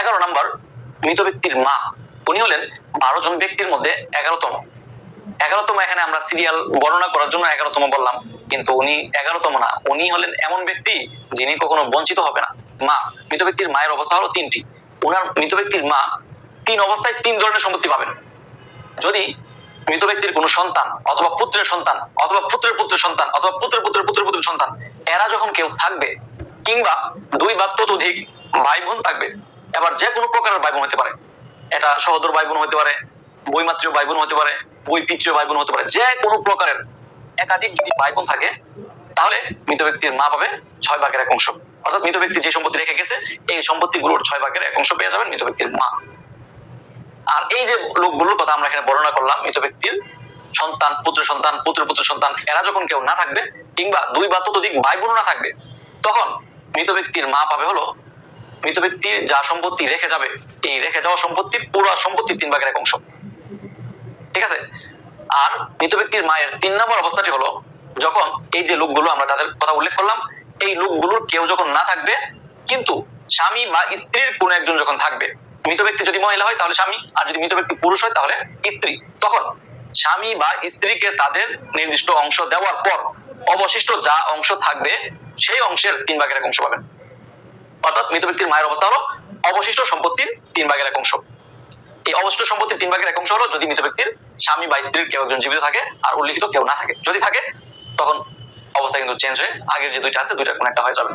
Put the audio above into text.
এগারো নম্বর মৃত ব্যক্তির মা। উনি হলেন বারো জন ব্যক্তির মধ্যে এগারোতম। এগারোতম এখানে আমরা সিরিয়াল বর্ণনা করার জন্য এগারোতম বললাম। কিন্তু উনি এগারোতম না। উনি হলেন এমন ব্যক্তি যিনি কখনো বঞ্চিত হবে না। মা, মৃত ব্যক্তির মায়ের অবস্থা হলো তিনটি। উনার মৃত ব্যক্তির মা তিন অবস্থায় তিন ধরনের সম্পত্তি পাবেন। যদি মৃত ব্যক্তির কোনো সন্তান অথবা পুত্রের সন্তান অথবা পুত্রের পুত্রের সন্তান অথবা পুত্রের পুত্রের পুত্রের পুত্রের সন্তান, এরা যখন কেউ থাকবে কিংবা দুই বা ততোধিক ভাই বোন থাকবে এবার যে কোনো প্রকারের ভাই বোন হতে পারে। এটা সহোদর ভাই বোন হতে পারে বইমাত্রীয় ভাই বোন হতে পারে বই পিতৃয় ভাই বোন হতে পারে, যে কোনো প্রকারের একাধিক যদি ভাই বোন থাকে, তাহলে মৃত ব্যক্তির মা পাবে ছয় ভাগের এক অংশ। অর্থাৎ মৃত ব্যক্তি যে সম্পত্তি রেখে গেছে, এই সম্পত্তিগুলোর ছয় ভাগের এক অংশ পেয়ে যাবেন মৃত ব্যক্তির মা। আর এই যে লোকগুলোর কথা আমরা এখানে বর্ণনা করলাম, মৃত ব্যক্তির সন্তান, পুত্র সন্তান, পুত্র পুত্র সন্তান, এরা যখন কেউ না থাকবে, কিংবা দুই বা ততোধিক ভাই বোন না থাকবে, তখন মৃত ব্যক্তির মা পাবে হলো মৃত ব্যক্তির যা সম্পত্তি রেখে যাবে, এই রেখে যাওয়া সম্পত্তির পুরো সম্পত্তির তিন ভাগের এক অংশ। ঠিক আছে? আর মৃত ব্যক্তির মায়ের তিন নম্বর অবস্থাটি হলো, যখন এই যে লোকগুলো আমরা যাদের কথা উল্লেখ করলাম, এই লোকগুলোর কেউ যখন না থাকবে, কিন্তু স্বামী বা স্ত্রীর কোনো একজন যখন থাকবে, মৃত ব্যক্তি যদি মহিলা হয় তাহলে স্বামী, আর যদি মৃত ব্যক্তি পুরুষ হয় তাহলে স্ত্রী। তখন স্বামী বা স্ত্রীকে তাদের নির্দিষ্ট অংশ দেওয়ার পর অবশিষ্ট যা অংশ থাকবে, সেই অংশের তিন ভাগের এক অংশ পাবেন। অর্থাৎ মৃত ব্যক্তির মায়ের অবস্থা হলো অবশিষ্ট সম্পত্তির তিন ভাগের এক অংশ। এই অবশিষ্ট সম্পত্তির তিন ভাগের এক অংশ হলো যদি মৃত ব্যক্তির স্বামী বা স্ত্রীর কেউ একজন জীবিত থাকে আর উল্লিখিত কেউ না থাকে। যদি থাকে, তখন অবস্থা কিন্তু চেঞ্জ হয়ে আগের যে দুইটা আছে, দুইটা কোন একটা হয়ে যাবে।